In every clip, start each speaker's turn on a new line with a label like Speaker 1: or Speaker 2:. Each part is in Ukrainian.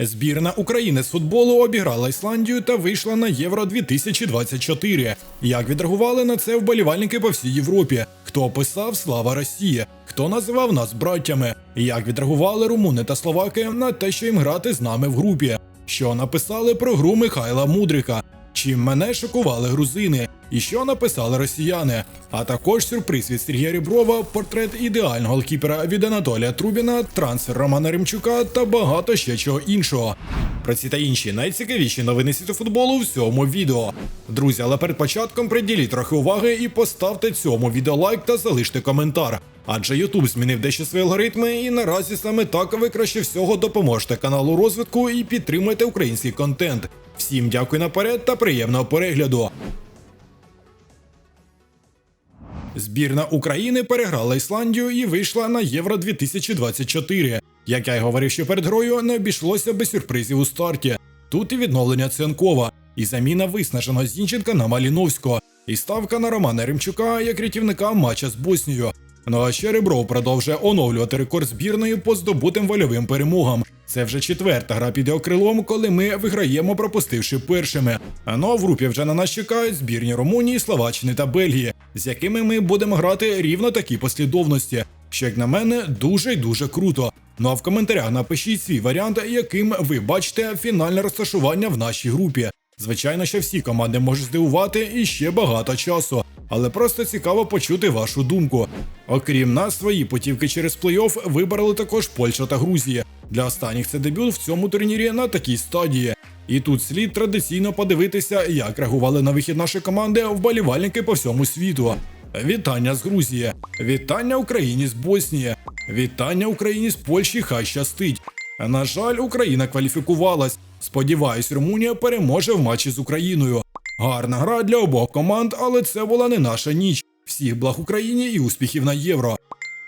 Speaker 1: Збірна України з футболу обіграла Ісландію та вийшла на Євро 2024. Як відреагували на це вболівальники по всій Європі? Хто писав Слава Росії? Хто називав нас браттями? Як відреагували румуни та словаки на те, що їм грати з нами в групі? Що написали про гру Михайла Мудрика? Чим мене шокували грузини, і що написали росіяни. А також сюрприз від Сергія Ріброва, портрет ідеального голкіпера від Анатолія Трубіна, трансфер Романа Римчука та багато ще чого іншого. Про ці та інші найцікавіші новини світу футболу в цьому відео. Друзі, але перед початком приділіть трохи уваги і поставте цьому відео лайк та залиште коментар. Адже YouTube змінив дещо свої алгоритми, і наразі саме так ви краще всього допоможете каналу розвитку і підтримуєте український контент. Всім дякую наперед та приємного перегляду. Збірна України переграла Ісландію і вийшла на Євро 2024. Як я й говорив, що перед грою не обійшлося без сюрпризів у старті. Тут і відновлення Ценкова, і заміна виснаженого Зінченка на Маліновського, і ставка на Романа Римчука як рятівника матча з Боснією. Ну а ще Ребров продовжує оновлювати рекорд збірної по здобутим вольовим перемогам. Це вже четверта гра під його крилом, коли ми виграємо, пропустивши першими. Ну а в групі вже на нас чекають збірні Румунії, Словаччини та Бельгії, з якими ми будемо грати рівно такі послідовності, що як на мене дуже й дуже круто. Ну а в коментарях напишіть свій варіант, яким ви бачите фінальне розташування в нашій групі. Звичайно, що всі команди можуть здивувати і ще багато часу, але просто цікаво почути вашу думку. Окрім нас, свої путівки через плей-офф вибрали також Польща та Грузія. Для останніх це дебют в цьому турнірі на такій стадії. І тут слід традиційно подивитися, як реагували на вихід нашої команди вболівальники по всьому світу. Вітання з Грузії, вітання Україні з Боснії, вітання Україні з Польщі. Хай щастить. На жаль, Україна кваліфікувалась. Сподіваюсь, Румунія переможе в матчі з Україною. Гарна гра для обох команд, але це була не наша ніч. Всіх благ Україні і успіхів на євро.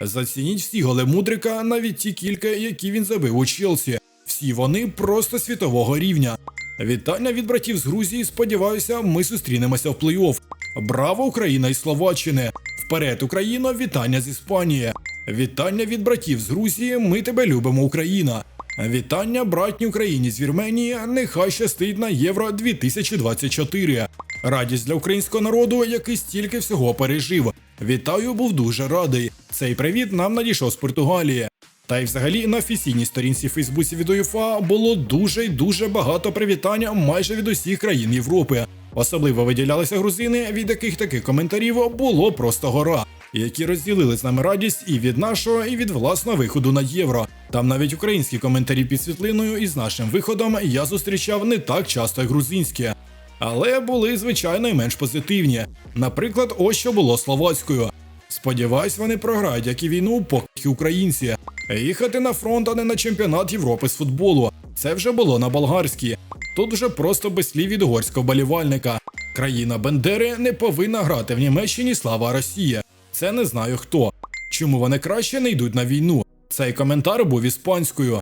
Speaker 1: Зацініть всі голи Мудрика, навіть ті кілька, які він забив у Челсі. Всі вони просто світового рівня. Вітання від братів з Грузії. Сподіваюся, ми зустрінемося в плей-офф. Браво, Україна і Словаччини! Вперед, Україно! Вітання з Іспанії! Вітання від братів з Грузії. Ми тебе любимо, Україна! Вітання братній Україні з Вірменії. Нехай щастить на Євро 2024. Радість для українського народу, який стільки всього пережив. Вітаю, був дуже радий. Цей привіт нам надійшов з Португалії. Та й взагалі на офіційній сторінці Фейсбуці від УЄФА було дуже й дуже багато привітань майже від усіх країн Європи. Особливо виділялися грузини, від яких таких коментарів було просто гора, які розділили з нами радість і від нашого, і від власного виходу на євро. Там навіть українські коментарі під світлиною із нашим виходом я зустрічав не так часто, як грузинські. Але були звичайно й менш позитивні. Наприклад, ось що було словацькою. Сподіваюсь, вони програють, як і війну, поки українці. Їхати на фронт, а не на чемпіонат Європи з футболу. Це вже було на болгарській. Тут вже просто без слів від угорського болівальника. Країна Бендери не повинна грати в Німеччині Слава Росія. Це не знаю хто. Чому вони краще не йдуть на війну? Цей коментар був іспанською.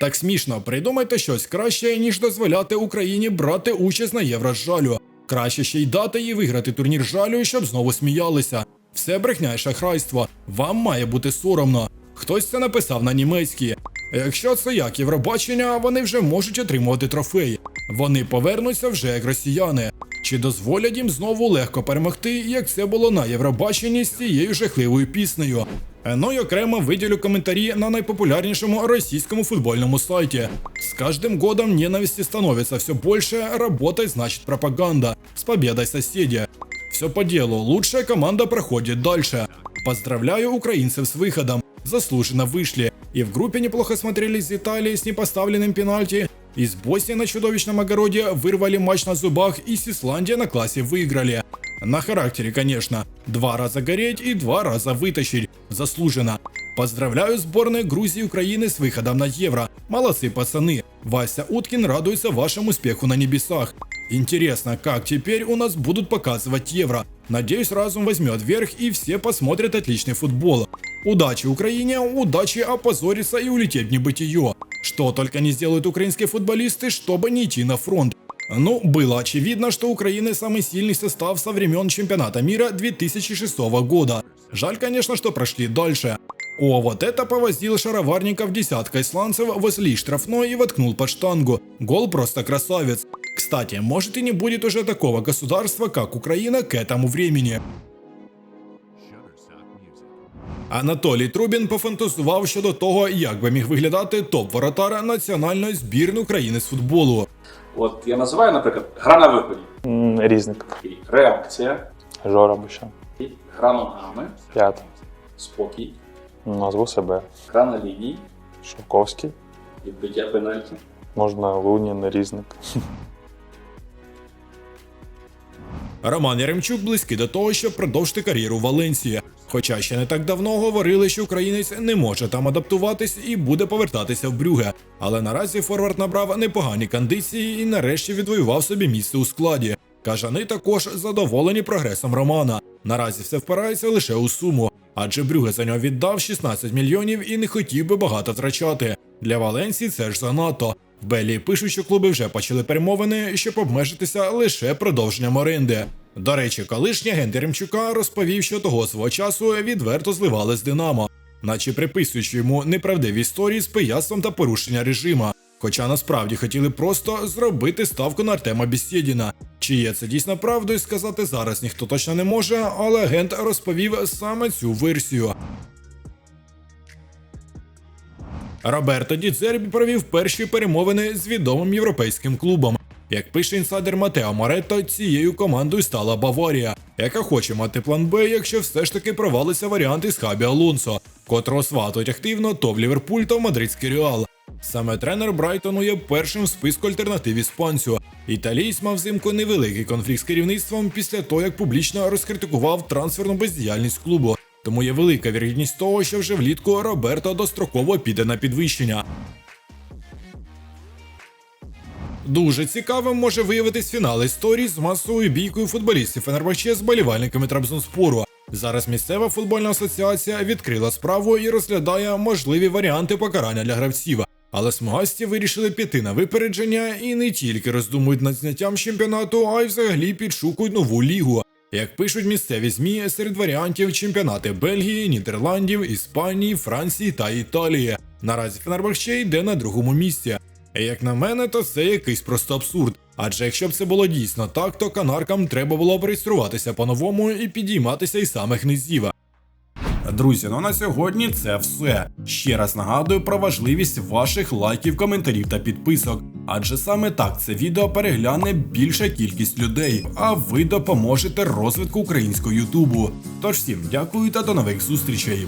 Speaker 1: Так смішно, придумайте щось краще, ніж дозволяти Україні брати участь на Євро-жалю. Краще ще й дати їй виграти турнір жалю, щоб знову сміялися. Все брехня й шахрайство. Вам має бути соромно. Хтось це написав на німецькій. Якщо це як Євробачення, вони вже можуть отримувати трофей. Вони повернуться вже як росіяни. Чи дозволять їм знову легко перемогти, як це було на Євробаченні з цією жахливою піснею? Ну й окремо виділю коментарі на найпопулярнішому російському футбольному сайті. С каждым годом ненависти становится все больше, работать значит пропаганда. С победой соседи. Все по делу, лучшая команда проходит дальше. Поздравляю украинцев с выходом. Заслуженно вышли. И в группе неплохо смотрелись с Италией с непоставленным пенальти. Из Боснии на чудовищном огороде вырвали матч на зубах и с Исландии на классе выиграли. На характере, конечно. Два раза гореть и два раза вытащить. Заслуженно. Поздравляю сборные Грузии и Украины с выходом на Евро. Молодцы, пацаны. Вася Уткин радуется вашему успеху на небесах. Интересно, как теперь у нас будут показывать Евро. Надеюсь, разум возьмет верх и все посмотрят отличный футбол. Удачи Украине, удачи опозориться и улететь в небытие. Что только не сделают украинские футболисты, чтобы не идти на фронт. Ну, было очевидно, что у Украины самый сильный состав со времен чемпионата мира 2006 года. Жаль, конечно, что прошли дальше. О, вот это повозил шароварников десятка исландцев возле штрафной и воткнул под штангу. Гол просто красавец. Кстати, может и не будет уже такого государства, как Украина к этому времени. Анатолій Трубін пофантазував щодо того, як би міг виглядати топ-воротар національної збірної України з футболу.
Speaker 2: От я називаю, наприклад, гра на виході,
Speaker 3: Різник.
Speaker 2: і реакція,
Speaker 3: Жора Бущан.
Speaker 2: і гра ногами,
Speaker 3: П'ята.
Speaker 2: спокій,
Speaker 3: Назву себе.
Speaker 2: гра на лінії,
Speaker 3: Шовковський.
Speaker 2: відбиття пенальті.
Speaker 3: Можна Лунін, Різник.
Speaker 1: Роман Яремчук близький до того, щоб продовжити кар'єру в Валенсії. Хоча ще не так давно говорили, що українець не може там адаптуватись і буде повертатися в Брюге. Але наразі форвард набрав непогані кондиції і нарешті відвоював собі місце у складі. Кажани також задоволені прогресом Романа. Наразі все впирається лише у суму, адже Брюге за нього віддав 16 мільйонів і не хотів би багато втрачати. Для Валенсії це ж занадто. В Белії пишуть, що клуби вже почали перемовини, щоб обмежитися лише продовженням оренди. До речі, колишній агент Яремчука розповів, що того свого часу відверто зливали з Динамо, наче приписуючи йому неправдиві історії з пияцтвом та порушення режима. Хоча насправді хотіли просто зробити ставку на Артема Бісєдіна. Чи є це дійсно правдою, сказати зараз ніхто точно не може, але агент розповів саме цю версію. Роберто Дідзербі провів перші перемовини з відомим європейським клубом. Як пише інсайдер Матео Моретто, цією командою стала Баварія, яка хоче мати план Б, якщо все ж таки провалиться варіант із Хабі Алонсо, котрого сватують активно то в Ліверпуль, то в Мадридський Реал. Саме тренер Брайтону є першим в списку альтернатив іспанцю. Італієць мав взимку невеликий конфлікт з керівництвом після того, як публічно розкритикував трансферну бездіяльність клубу. Тому є велика вірогідність того, що вже влітку Роберто достроково піде на підвищення. Дуже цікавим може виявитись фінал історії з масовою бійкою футболістів Фенербахче з болівальниками Трабзонспору. Зараз місцева футбольна асоціація відкрила справу і розглядає можливі варіанти покарання для гравців. Але смугасті вирішили піти на випередження і не тільки роздумують над зняттям чемпіонату, а й взагалі підшукують нову лігу. Як пишуть місцеві змі, серед варіантів чемпіонати Бельгії, Нідерландів, Іспанії, Франції та Італії. Наразі Фенербахче йде на другому місці. І Як на мене, то це якийсь просто абсурд. Адже якщо б це було дійсно так, то канаркам треба було б реєструватися по-новому і підійматися із самих низів. Друзі, ну на сьогодні це все. Ще раз нагадую про важливість ваших лайків, коментарів та підписок. Адже саме так це відео перегляне більша кількість людей, а ви допоможете розвитку українського Ютубу. Тож всім дякую та до нових зустрічей.